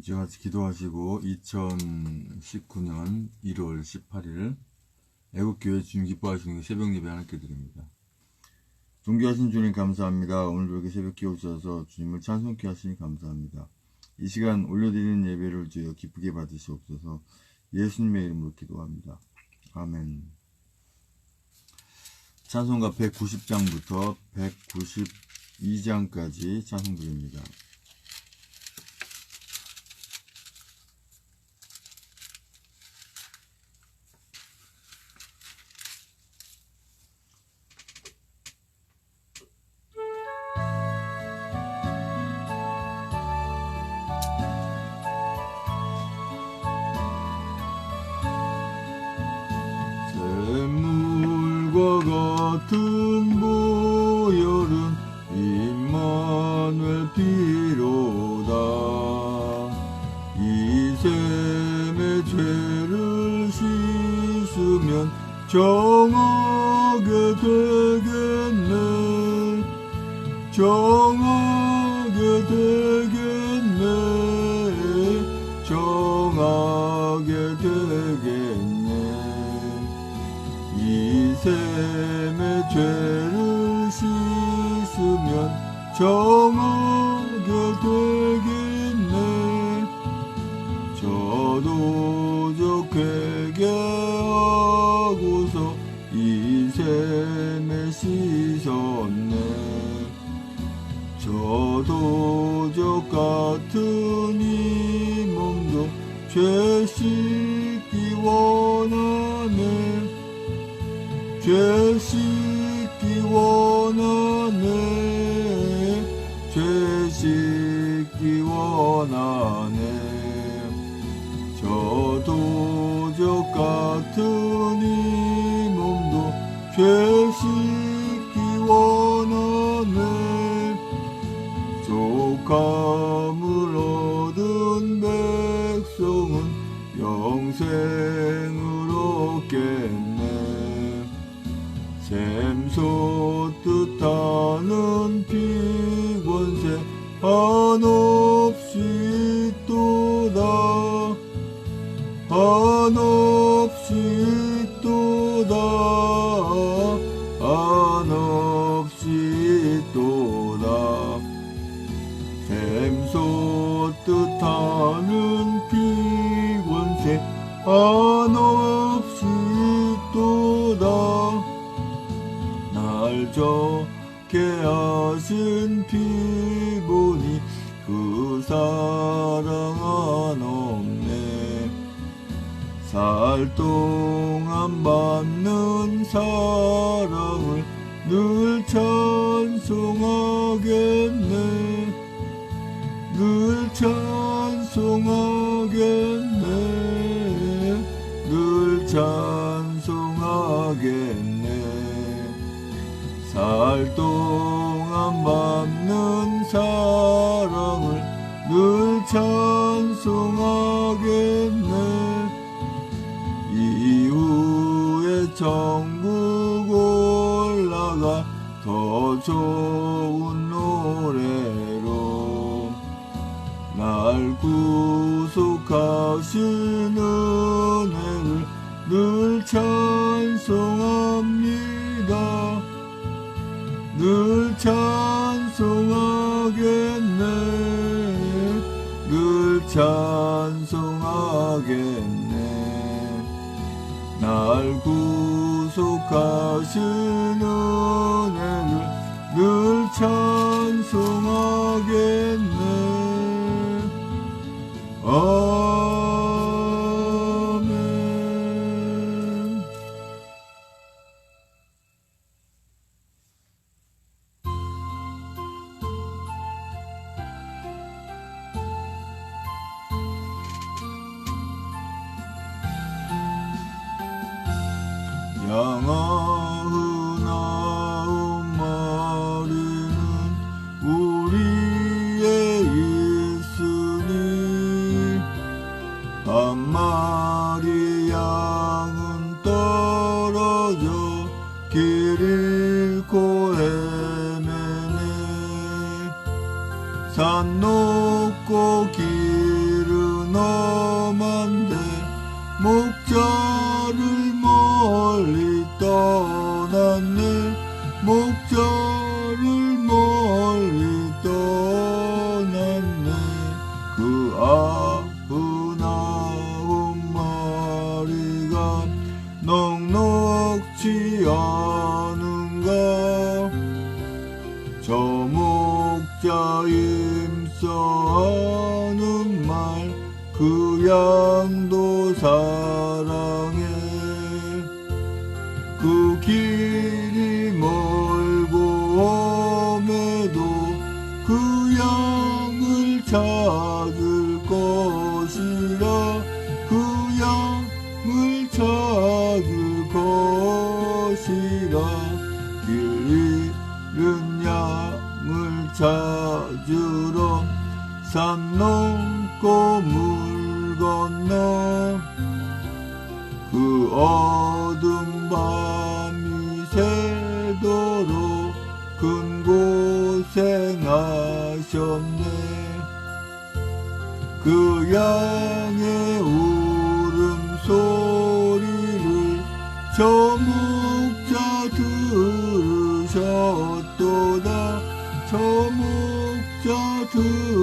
이제 같이 기도하시고 2019년 1월 18일 애국교회 주님 기뻐하시는 새벽 예배 하나께 드립니다. 존귀하신 주님 감사합니다. 오늘도 이렇게 새벽 깨우셔서 주님을 찬송케 하시니 감사합니다. 이 시간 올려드리는 예배를 주여 기쁘게 받으시옵소서 예수님의 이름으로 기도합니다. 아멘. 찬송가 190장부터 192장까지 찬송 드립니다. 같은 보혈은 임마누엘 피로다. 이 샘의 죄를 씻으면 정 영생을 얻겠네. 샘솟 살 동안 받는 사랑을 늘 찬송하겠네. 늘 찬송하겠네. 늘 찬송하겠네. 살 동안 받는 사랑을 늘 찬송하겠네 천국 올라가 더 좋은 노래로 날 구속하신 은혜를 늘 찬송합니다. 늘 찬송하겠네. 늘 찬 구속하 임서하는 말 그 양도 사 고생하셨네. 그 양의 울음소리를 저 목자 들으셨도다. 저 목자 들으셨도다.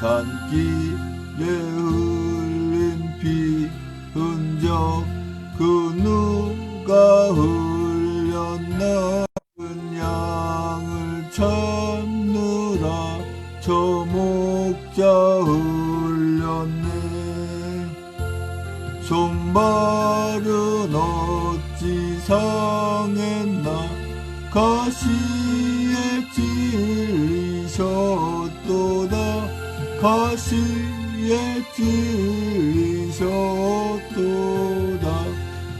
산길 가시에 찔리셨도다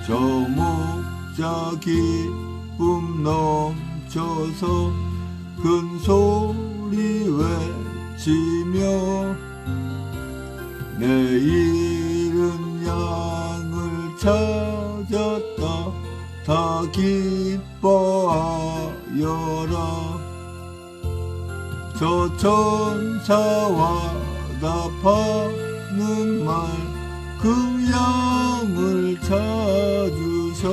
저 목자 기쁨 넘쳐서 큰 소리 외치며 내 잃은 양을 찾았다 다 기뻐하여라 저 천사와 답하는 말 그 양을 찾으셨도다.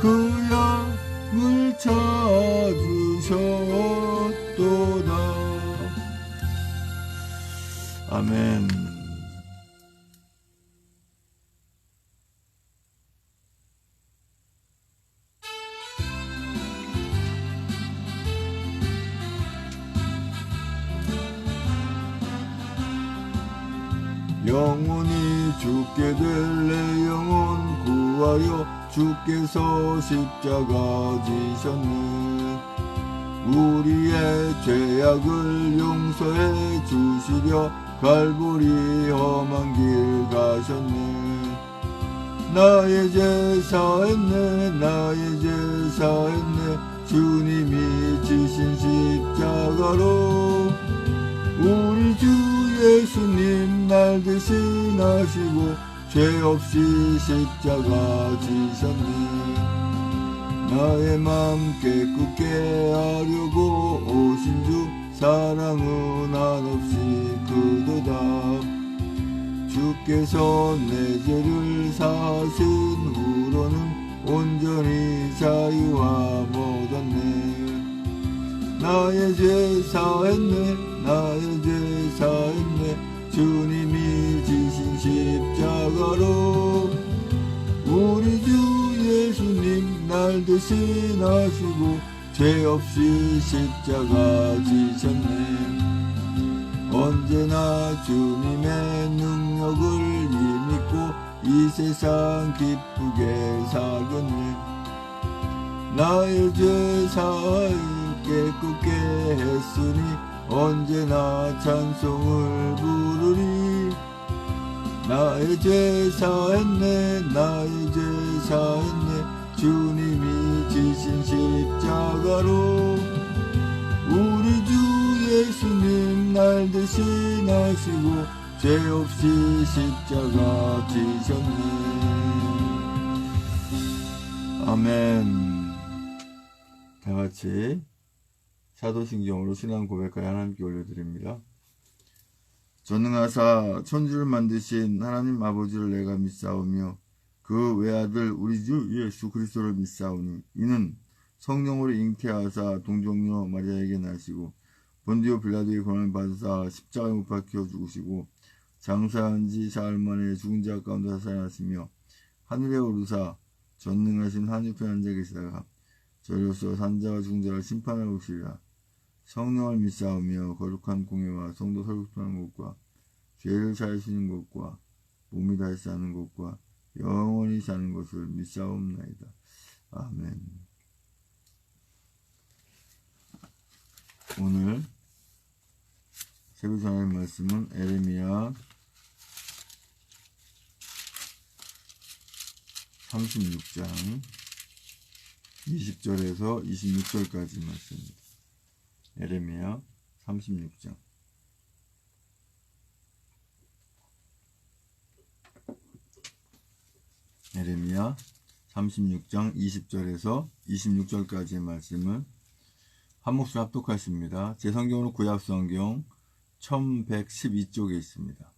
그 양을 찾으셨도다. 아멘 주께서 십자가 지셨네 우리의 죄악을 용서해 주시려 갈보리 험한 길 가셨네 나의 제사했네 나의 제사했네. 주님이 지신 십자가로 우리 주 예수님 날 대신하시고 죄 없이 십자가 지셨네. 나의 맘 깨끗게 하려고 오신 주 사랑은 한없이 크도다. 주께서 내 죄를 사하신 후로는 온전히 자유와 얻었네. 나의 죄 사했네 나의 죄 사했네. 주님이 지신 십 자가로. 우리 주 예수님 날 대신하시고 죄 없이 십자가 지셨네. 언제나 주님의 능력을 힘입고 이 세상 기쁘게 살겠네. 나의 죄 사하여 깨끗게 했으니 언제나 찬송을 부르리 나의 죄 사했네 나의 죄 사했네. 주님이 지신 십자가로 우리 주 예수님 날 대신하시고 죄 없이 십자가 지셨네. 아멘. 다 같이 사도신경으로 신앙 고백하여 하나님께 올려드립니다. 전능하사 천지를 만드신 하나님 아버지를 내가 믿사오며 그 외아들 우리 주 예수 그리스도를 믿사오니 이는 성령으로 잉태하사 동정녀 마리아에게 나시고 본디오 빌라도의 권한을 받으사 십자가에 못 박혀 죽으시고 장사한 지 사흘 만에 죽은 자 가운데 살아나시며 하늘에 오르사 전능하신 하늘편 앉아 계시다가 저로서 산자와 죽은 자를 심판하러 오시리라 성령을 믿사오며 거룩한 공예와 성도 설국하는 것과 죄를 사하시는 것과 몸이 다시 사는 것과 영원히 사는 것을 믿사옵나이다. 아멘. 오늘 전하는 말씀은 에레미야 36장 20절에서 26절까지 말씀입니다. 에레미야 36장 에레미야 36장 20절에서 26절까지의 말씀을 한 목소리 합독하십니다. 제 성경으로 구약 성경 1112쪽에 있습니다.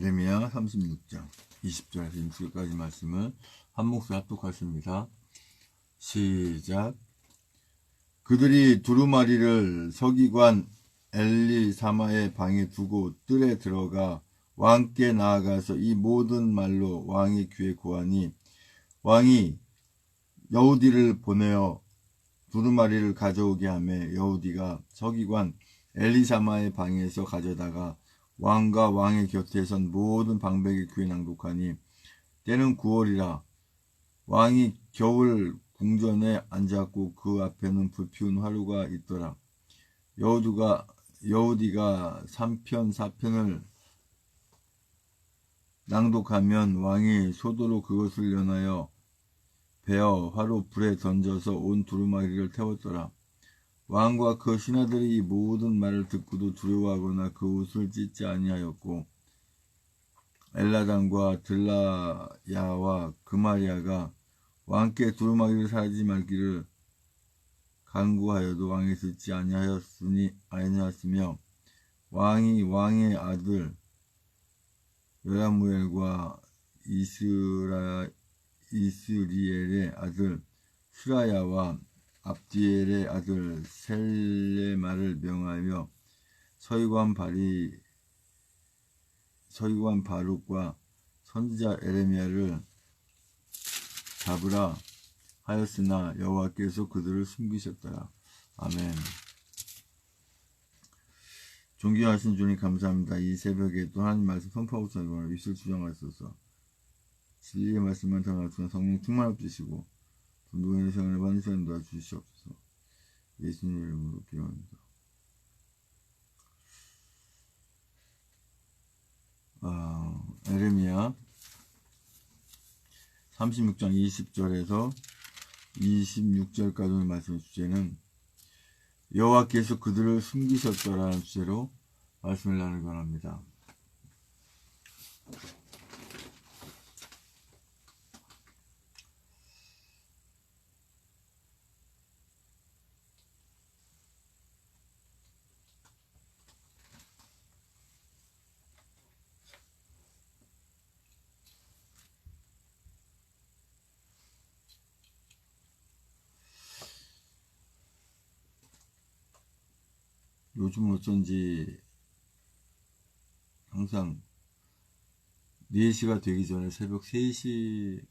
에레미야 36장 20절에서 26절까지 말씀을 한 목소리 합독하십니다. 시작 그들이 두루마리를 서기관 엘리사마의 방에 두고 뜰에 들어가 왕께 나아가서 이 모든 말로 왕의 귀에 고하니 왕이 여우디를 보내어 두루마리를 가져오게 하며 여우디가 서기관 엘리사마의 방에서 가져다가 왕과 왕의 곁에 선 모든 방백의 귀에 낭독하니 때는 9월이라 왕이 겨울 궁전에 앉았고 그 앞에는 불피운 화루가 있더라. 여우두가 여우디가 3편 4편을 낭독하면 왕이 소도로 그것을 연하여 베어 화로 불에 던져서 온 두루마리를 태웠더라. 왕과 그 신하들이 이 모든 말을 듣고도 두려워하거나 그 옷을 찢지 아니하였고 엘라단과 들라야와 그마리아가 왕께 두루마기를 사지 말기를 간구하여도 왕이 듣지 아니하였으니 아니하였으며 왕이 왕의 아들 여라무엘과 이스라 이스리엘의 아들 수라야와 압디엘의 아들 셀레마를 명하여 서기관 바리 서기관 바룩과 선지자 에레미야를 잡으라 하였으나 여호와께서 그들을 숨기셨더라. 아멘. 존귀하신 주님 감사합니다. 이 새벽에 또 하나님 말씀 선포하고 전하는 위술 주장하소서. 진리의 말씀만 전하시는 성령 충만하 주시고 누구의 생활을 받는 시간 도와주시옵소서. 예수님 이름으로 기도합니다. 아, 에레미야 36장 20절에서 26절까지의 말씀 주제는 여호와께서 그들을 숨기셨더라는 주제로 말씀을 나누기 원합니다. 요즘 어쩐지 항상 4시가 되기 전에 새벽 3시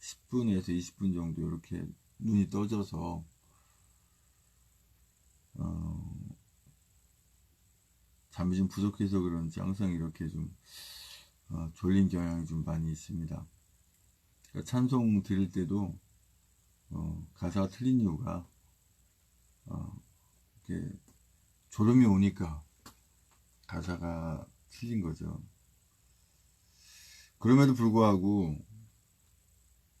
10분에서 20분 정도 이렇게 눈이 떠져서 어, 잠이 좀 부족해서 그런지 항상 이렇게 좀 어, 졸린 경향이 좀 많이 있습니다. 그러니까 찬송 드릴 때도 어, 가사가 틀린 이유가 어, 이렇게 졸음이 오니까 가사가 틀린 거죠. 그럼에도 불구하고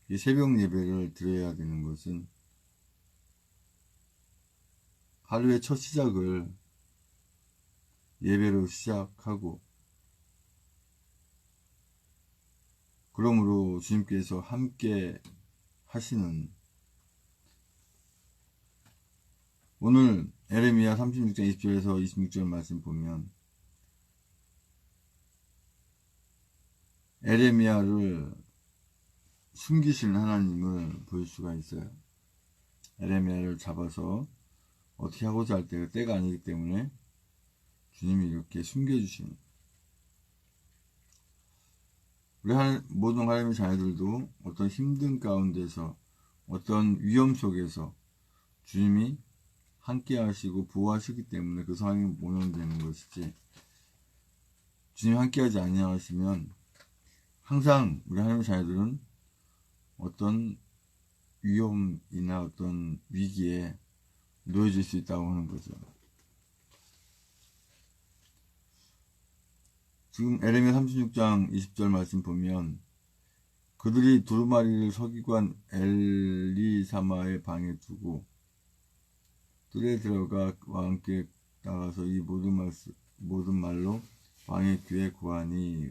이 새벽 예배를 드려야 되는 것은 하루의 첫 시작을 예배로 시작하고 그러므로 주님께서 함께 하시는 오늘 에레미야 36장 20절에서 26절 말씀 보면 에레미야를 숨기시는 하나님을 볼 수가 있어요. 에레미야를 잡아서 어떻게 하고자 할 때가 때가 아니기 때문에 주님이 이렇게 숨겨주시는 우리 하, 모든 하나님의 자녀들도 어떤 힘든 가운데서 어떤 위험 속에서 주님이 함께 하시고 보호하시기 때문에 그 상황이 모면되는 것이지 주님 함께 하지 아니하시면 항상 우리 하나님의 자녀들은 어떤 위험이나 어떤 위기에 놓여질 수 있다고 하는 거죠. 지금 에레미야 36장 20절 말씀 보면 그들이 두루마리를 서기관 엘리사마의 방에 두고 뜰에 들어가 왕께 나가서 이 모든 말로 왕의 귀에 구하니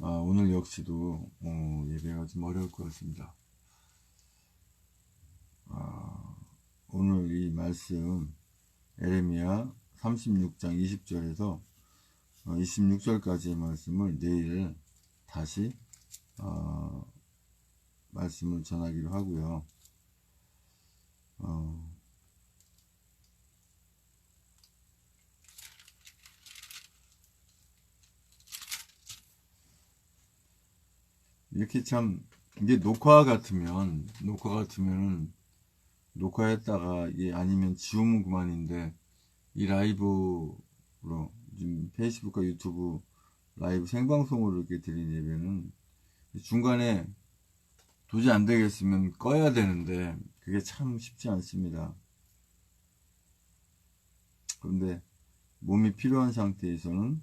아, 오늘 역시도 어, 예배가 좀 어려울 것 같습니다. 아, 오늘 이 말씀 에레미야 36장 20절에서 26절까지의 말씀을 내일 다시 어, 말씀을 전하기로 하고요. 어, 이렇게 참 이게 녹화 같으면 녹화 같으면은 녹화했다가 이게 아니면 지우면 그만인데 이 라이브로 지금 페이스북과 유튜브 라이브 생방송으로 이렇게 드린 예배는 중간에 도저히 안 되겠으면 꺼야 되는데 그게 참 쉽지 않습니다. 그런데 몸이 필요한 상태에서는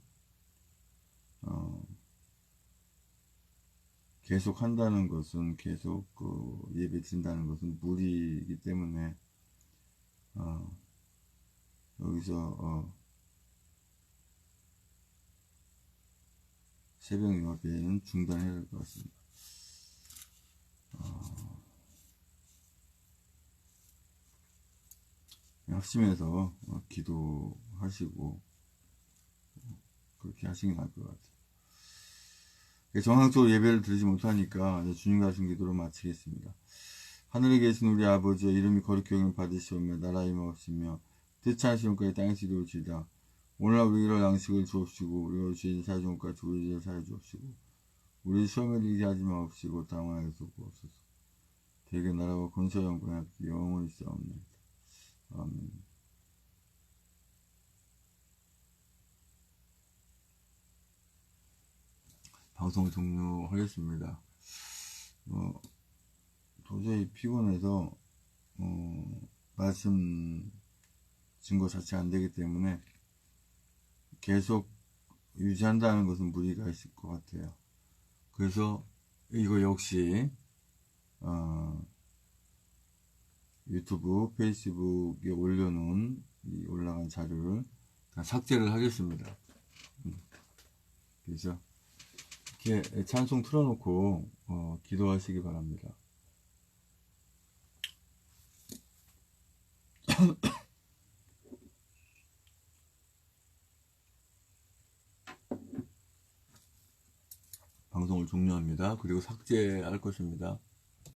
어, 계속 한다는 것은 계속 그 예배 드린다는 것은 무리이기 때문에 어, 여기서 어, 새벽 예배는 중단해야 될 것 같습니다. 어, 합심해서 어, 기도하시고 어, 그렇게 하시는 게 나을 것 같아요. 정상적으로 예배를 드리지 못하니까 주님과 하신 기도로 마치겠습니다. 하늘에 계신 우리 아버지의 이름이 거룩히 여김 받으시오며 나라 임하옵시며 뜻하시는 것까지 땅에서 이루어지다. 오늘날 우리를 양식을 주옵시고 우리가 죄인 우리 죄를 사해 주옵시고 우리 시험에 들게 하지 마옵시고 에서 구옵소서. 대개 나라와 권세 영광이 영원히 있사옵나이다. 아멘. 방송 종료하겠습니다. 어, 도저히 피곤해서 어, 말씀 증거 자체 안 되기 때문에 계속 유지한다는 것은 무리가 있을 것 같아요. 그래서 이거 역시 어, 유튜브, 페이스북에 올려놓은 이 올라간 자료를 다 삭제를 하겠습니다. 음. 그래서 이렇게 찬송 틀어놓고 어, 기도하시기 바랍니다. 방송을 종료합니다. 그리고 삭제할 것입니다.